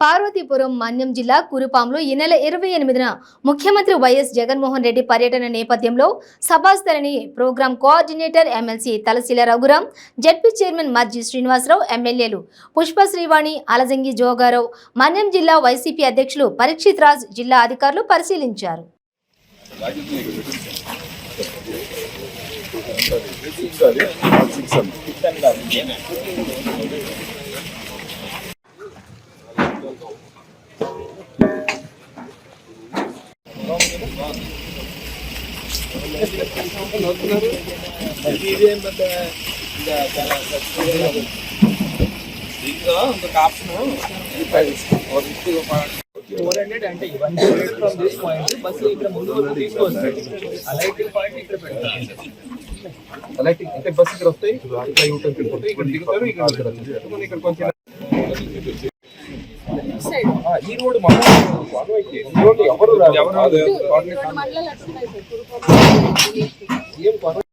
పార్వతీపురం మన్యం జిల్లా కురుపాంలో ఈ నెల ఇరవై ఎనిమిదిన ముఖ్యమంత్రి వైఎస్ జగన్మోహన్ రెడ్డి పర్యటన నేపథ్యంలో సభాస్థలిని programme coordinator MLC Talasila Raghuram ZP chairman Majji Srinivasarao ఎమ్మెల్యేలు పుష్ప శ్రీవాణి అలజంగి జోగారావు మన్యం జిల్లా వైసీపీ అధ్యక్షులు పరీక్షిత్ రాజ్ జిల్లా అధికారులు పరిశీలించారు. దీంట్లో ఇంకొక ఆప్షన్ ఫోర్ హండ్రెడ్ అంటే one from this point bus ఇక్కడ ముందు వరకు పాయింట్ ఇక్కడ పెడతారు అంటే బస్ ఇక్కడ వస్తాయి యూటర్న్ ఇక్కడ దిగుతారు ఇక్కడ ఇక్కడ కొంచెం ఈ రోడ్ మన ఈ రోడ్ ఎవరు. ఎవరు ఏం